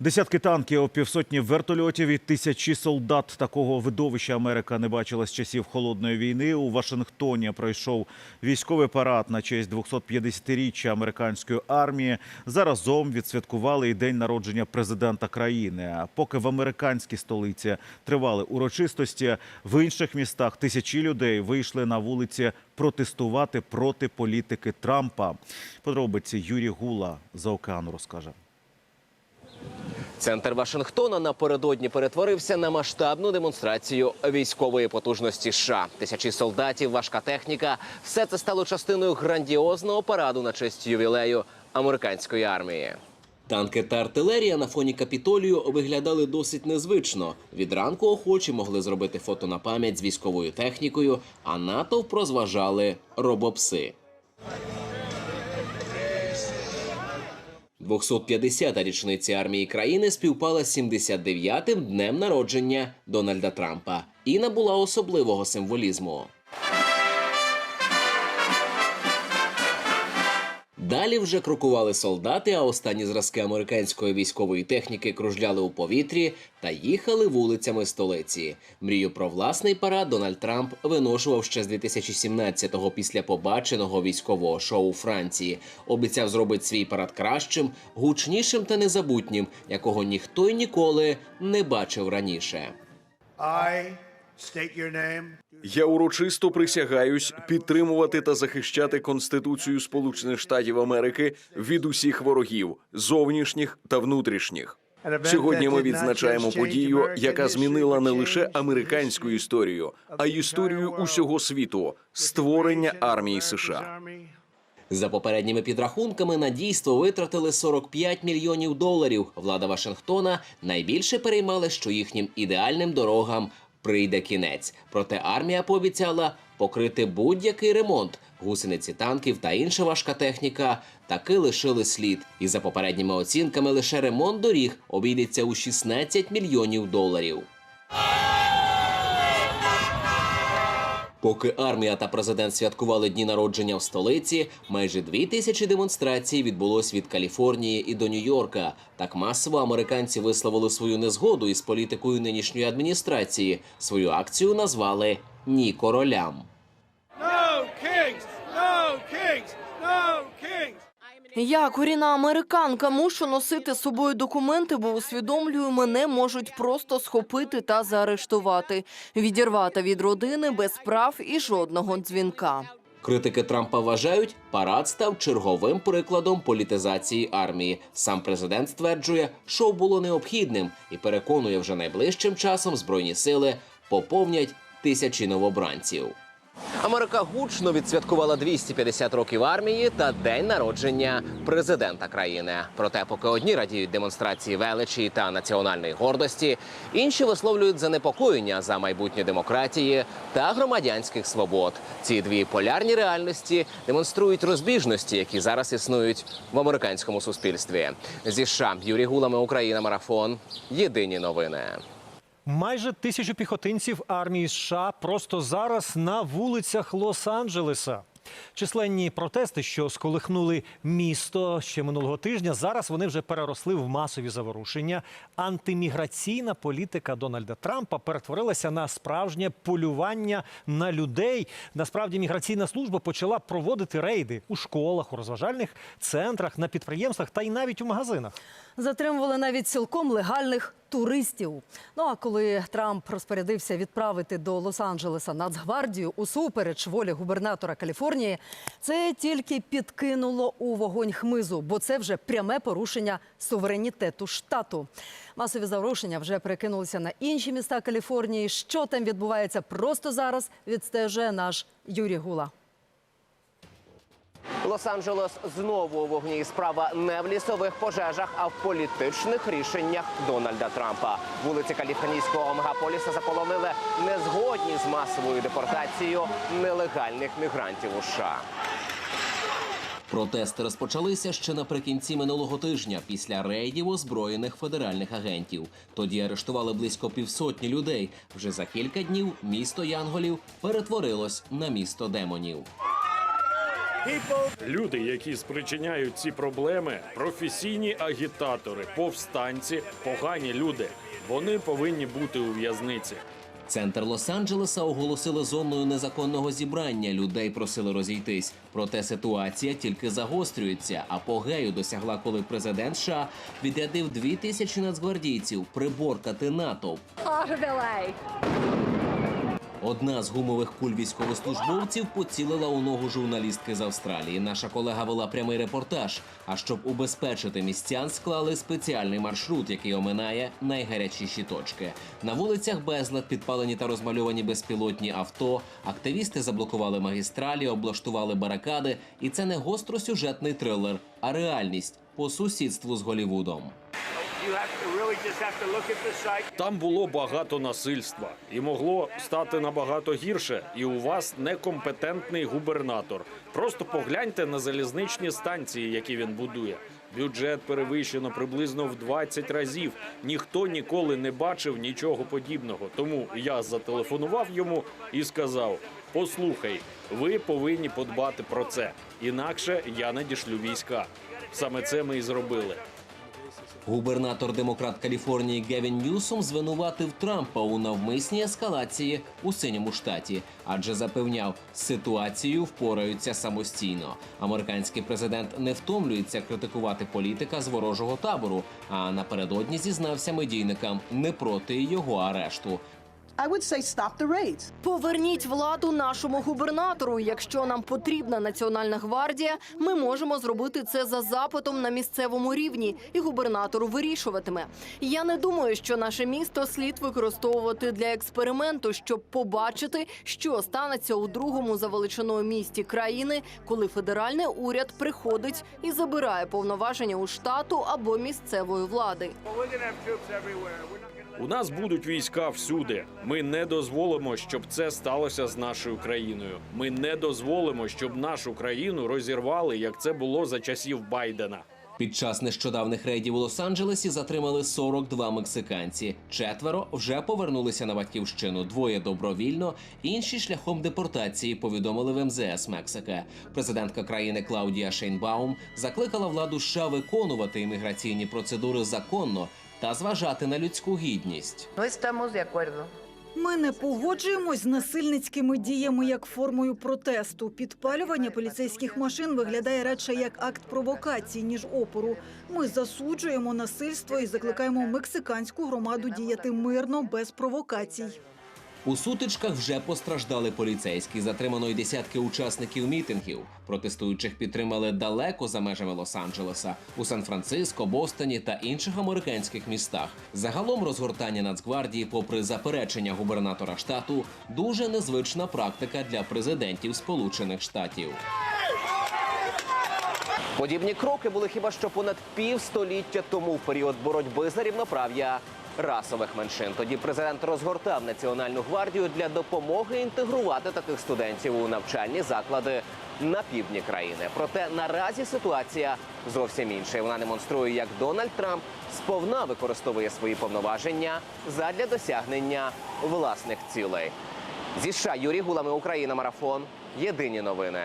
Десятки танків, півсотні вертольотів і тисячі солдат. Такого видовища Америка не бачила з часів холодної війни. У Вашингтоні пройшов військовий парад на честь 250-річчя американської армії. Заразом відсвяткували і день народження президента країни. Поки в американській столиці тривали урочистості, в інших містах тисячі людей вийшли на вулиці протестувати проти політики Трампа. Подробиці Юрій Гула за океану розкаже. Центр Вашингтона напередодні перетворився на масштабну демонстрацію військової потужності США. Тисячі солдатів, важка техніка – все це стало частиною грандіозного параду на честь ювілею американської армії. Танки та артилерія на фоні капітолію виглядали досить незвично. Від ранку охочі могли зробити фото на пам'ять з військовою технікою, а натовп розважали робопси. 250-та річниця армії країни співпала з 79-тим днем народження Дональда Трампа і набула особливого символізму. Далі вже крокували солдати, а останні зразки американської військової техніки кружляли у повітрі та їхали вулицями столиці. Мрію про власний парад Дональд Трамп виношував ще з 2017-го після побаченого військового шоу у Франції. Обіцяв зробити свій парад кращим, гучнішим та незабутнім, якого ніхто й ніколи не бачив раніше. I. Я урочисто присягаюсь підтримувати та захищати Конституцію Сполучених Штатів Америки від усіх ворогів, зовнішніх та внутрішніх. Сьогодні ми відзначаємо подію, яка змінила не лише американську історію, а й історію усього світу створення армії США. За попередніми підрахунками на дійство витратили 45 мільйонів доларів. Влада Вашингтона найбільше переймала, що їхнім ідеальним дорогам прийде кінець. Проте армія пообіцяла покрити будь-який ремонт. Гусениці танків та інша важка техніка таки лишили слід. І за попередніми оцінками лише ремонт доріг обійдеться у 16 мільйонів доларів. Поки армія та президент святкували дні народження в столиці, майже дві тисячі демонстрацій відбулось від Каліфорнії і до Нью-Йорка. Так масово американці висловили свою незгоду із політикою нинішньої адміністрації. Свою акцію назвали Ні королям. Я корінна американка, мушу носити з собою документи, бо усвідомлюю, мене можуть просто схопити та заарештувати, відірвати від родини без прав і жодного дзвінка. Критики Трампа вважають, парад став черговим прикладом політизації армії. Сам президент стверджує, шоу було необхідним і переконує, вже найближчим часом збройні сили поповнять тисячі новобранців. Америка гучно відсвяткувала 250 років армії та день народження президента країни. Проте, поки одні радіють демонстрації величі та національної гордості, інші висловлюють занепокоєння за майбутнє демократії та громадянських свобод. Ці дві полярні реальності демонструють розбіжності, які зараз існують в американському суспільстві. Зі США Юрій Гулами, Україна, марафон. Єдині новини. Майже тисячу піхотинців армії США просто зараз на вулицях Лос-Анджелеса. Численні протести, що сколихнули місто ще минулого тижня, зараз вони вже переросли в масові заворушення. Антиміграційна політика Дональда Трампа перетворилася на справжнє полювання на людей. Насправді міграційна служба почала проводити рейди у школах, у розважальних центрах, на підприємствах та й навіть у магазинах. Затримували навіть цілком легальних туристів. Ну а коли Трамп розпорядився відправити до Лос-Анджелеса Нацгвардію усупереч волі губернатора Каліфорнії, це тільки підкинуло у вогонь хмизу, бо це вже пряме порушення суверенітету штату. Масові заворушення вже перекинулися на інші міста Каліфорнії. Що там відбувається просто зараз? Відстежує наш Юрій Гула. Лос-Анджелес знову у вогні. Справа не в лісових пожежах, а в політичних рішеннях Дональда Трампа. Вулиці Каліфорнійського мегаполіса заполонили незгодні з масовою депортацією нелегальних мігрантів у США. Протести розпочалися ще наприкінці минулого тижня після рейдів озброєних федеральних агентів. Тоді арештували близько півсотні людей. Вже за кілька днів місто Янголів перетворилось на місто демонів.「people Люди, які спричиняють ці проблеми, професійні агітатори, повстанці, погані люди. Вони повинні бути у в'язниці. Центр Лос-Анджелеса оголосили зоною незаконного зібрання. Людей просили розійтись. Проте ситуація тільки загострюється. Апогею досягла, коли президент США відрядив дві тисячі нацгвардійців приборкати натовп. Одна з гумових куль військовослужбовців поцілила у ногу журналістки з Австралії. Наша колега вела прямий репортаж. А щоб убезпечити містян, склали спеціальний маршрут, який оминає найгарячіші точки. На вулицях безлад підпалені та розмальовані безпілотні авто. Активісти заблокували магістралі, облаштували барикади. І це не гостросюжетний трилер, а реальність по сусідству з Голівудом. Там було багато насильства, і могло стати набагато гірше. І у вас некомпетентний губернатор. Просто погляньте на залізничні станції, які він будує. Бюджет перевищено приблизно в 20 разів. Ніхто ніколи не бачив нічого подібного. Тому я зателефонував йому і сказав: Послухай, ви повинні подбати про це. Інакше я надішлю війська. Саме це ми і зробили. Губернатор демократ Каліфорнії Гевін Ньюсом звинуватив Трампа у навмисній ескалації у синьому штаті, адже запевняв, ситуацію впораються самостійно. Американський президент не втомлюється критикувати політика з ворожого табору. А напередодні зізнався медійникам не проти його арешту. I would say stop the raids. Поверніть владу нашому губернатору. Якщо нам потрібна національна гвардія, ми можемо зробити це за запитом на місцевому рівні, і губернатору вирішуватиме. Я не думаю, що наше місто слід використовувати для експерименту, щоб побачити, що станеться у другому за величиною місті країни, коли федеральний уряд приходить і забирає повноваження у штату або місцевої влади. У нас будуть війська всюди. Ми не дозволимо, щоб це сталося з нашою країною. Ми не дозволимо, щоб нашу країну розірвали, як це було за часів Байдена. Під час нещодавних рейдів у Лос-Анджелесі затримали 42 мексиканці. Четверо вже повернулися на батьківщину. Двоє добровільно, інші шляхом депортації. Повідомили в МЗС Мексики. Президентка країни Клаудія Шейнбаум закликала владу США виконувати імміграційні процедури законно та зважати на людську гідність. Ми не погоджуємось з насильницькими діями як формою протесту. Підпалювання поліцейських машин виглядає радше як акт провокації ніж опору. Ми засуджуємо насильство і закликаємо мексиканську громаду діяти мирно без провокацій. У сутичках вже постраждали поліцейські. Затримано й десятки учасників мітингів. Протестуючих підтримали далеко за межами Лос-Анджелеса у Сан-Франциско, Бостоні та інших американських містах. Загалом розгортання Нацгвардії, попри заперечення губернатора штату, дуже незвична практика для президентів Сполучених Штатів. Подібні кроки були хіба що понад півстоліття тому в період боротьби за рівноправ'я расових меншин. Тоді президент розгортав національну гвардію для допомоги інтегрувати таких студентів у навчальні заклади на півдні країни. Проте наразі ситуація зовсім інша. Вона демонструє, як Дональд Трамп сповна використовує свої повноваження задля досягнення власних цілей. Зі США Юрій Гулами Україна Марафон. Єдині новини.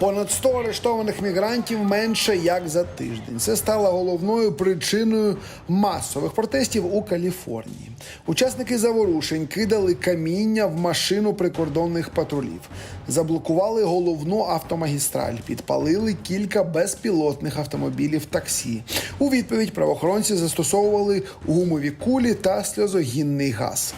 Понад 100 арештованих мігрантів менше як за тиждень. Це стало головною причиною масових протестів у Каліфорнії. Учасники заворушень кидали каміння в машину прикордонних патрулів, заблокували головну автомагістраль, підпалили кілька безпілотних автомобілів таксі. У відповідь правоохоронці застосовували гумові кулі та сльозогінний газ.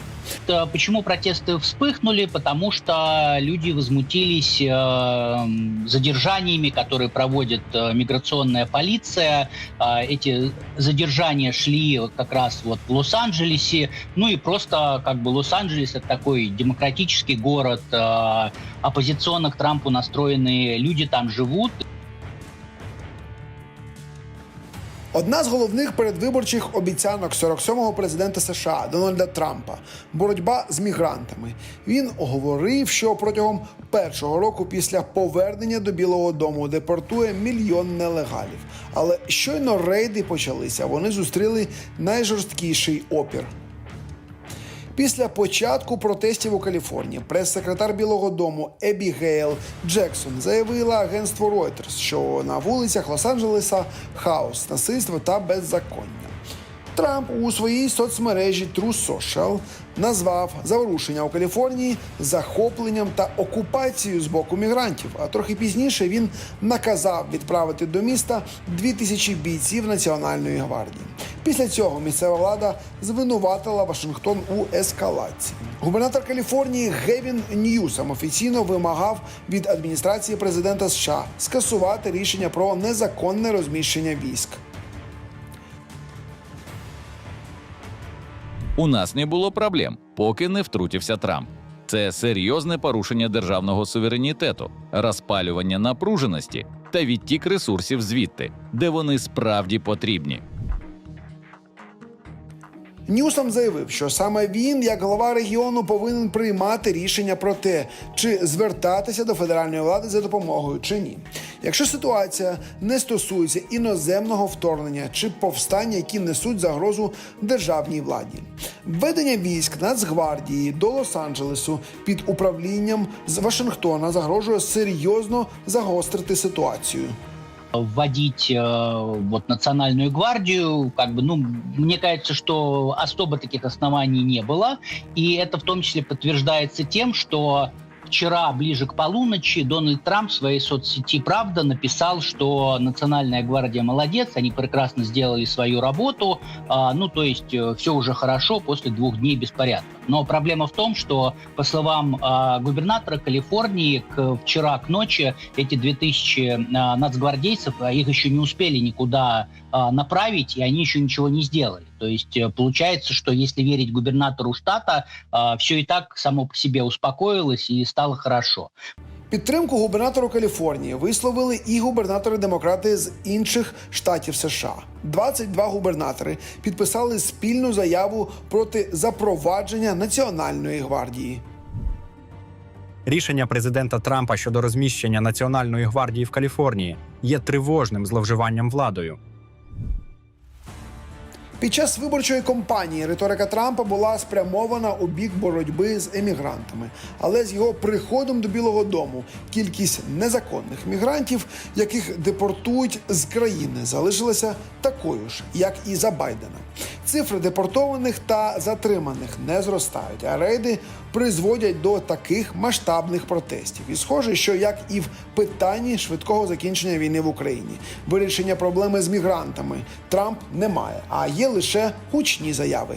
Э, Почему протесты вспыхнули? Потому что люди возмутились э, задержаниями, которые проводит э, миграционная полиция. Эти задержания шли как раз вот в Лос-Анджелесе. Ну и просто как бы Лос-Анджелес это такой демократический город, оппозиционно к Трампу настроенные люди там живут. Одна з головних передвиборчих обіцянок 47-го президента США Дональда Трампа боротьба з мігрантами. Він говорив, що протягом першого року після повернення до Білого Дому депортує мільйон нелегалів. Але щойно рейди почалися, вони зустріли найжорсткіший опір. Після початку протестів у Каліфорнії прес-секретар Білого Дому Ебігейл Джексон заявила агентству Reuters, що на вулицях Лос-Анджелеса хаос, насильство та беззаконня. Трамп у своїй соцмережі True Social назвав заворушення у Каліфорнії захопленням та окупацією з боку мігрантів. А трохи пізніше він наказав відправити до міста 2000 бійців Національної гвардії. Після цього місцева влада звинуватила Вашингтон у ескалації. Губернатор Каліфорнії Гевін Ньюсом офіційно вимагав від адміністрації президента США скасувати рішення про незаконне розміщення військ. У нас не було проблем, поки не втрутився Трамп. Це серйозне порушення державного суверенітету, розпалювання напруженості та відтік ресурсів звідти, де вони справді потрібні. Ньюсом заявив, що саме він, як голова регіону, повинен приймати рішення про те, чи звертатися до федеральної влади за допомогою чи ні. Якщо ситуація не стосується іноземного вторгнення чи повстання, які несуть загрозу державній владі, введення військ Нацгвардії до Лос-Анджелесу під управлінням з Вашингтона загрожує серйозно загострити ситуацію. вводить э, вот национальную гвардию, как бы, ну, мне кажется, что особо таких оснований не было, и это в том числе подтверждается тем, что вчера ближе к полуночи Дональд Трамп в своей соцсети «Правда» написал, что Национальная гвардия молодец, они прекрасно сделали свою работу, а, ну, то есть все уже хорошо после двух дней беспорядка. Но проблема в том, что, по словам а, губернатора Калифорнии, к, вчера к ночи эти 2000 а, нацгвардейцев, а, их еще не успели никуда а, направить, и они еще ничего не сделали. То есть э, получается, что если верить губернатору штата, все и так само по себе успокоилось и стало хорошо. Підтримку губернатору Каліфорнії висловили і губернатори-демократи з інших штатів США. 22 губернатори підписали спільну заяву проти запровадження національної гвардії. Рішення президента Трампа щодо розміщення Національної гвардії в Каліфорнії є тривожним зловживанням владою. Під час виборчої кампанії риторика Трампа була спрямована у бік боротьби з емігрантами. Але з його приходом до Білого Дому кількість незаконних мігрантів, яких депортують з країни, залишилася такою ж, як і за Байдена. Цифри депортованих та затриманих не зростають, а рейди призводять до таких масштабних протестів. І схоже, що як і в питанні швидкого закінчення війни в Україні, вирішення проблеми з мігрантами Трамп не має, а є лише гучні заяви.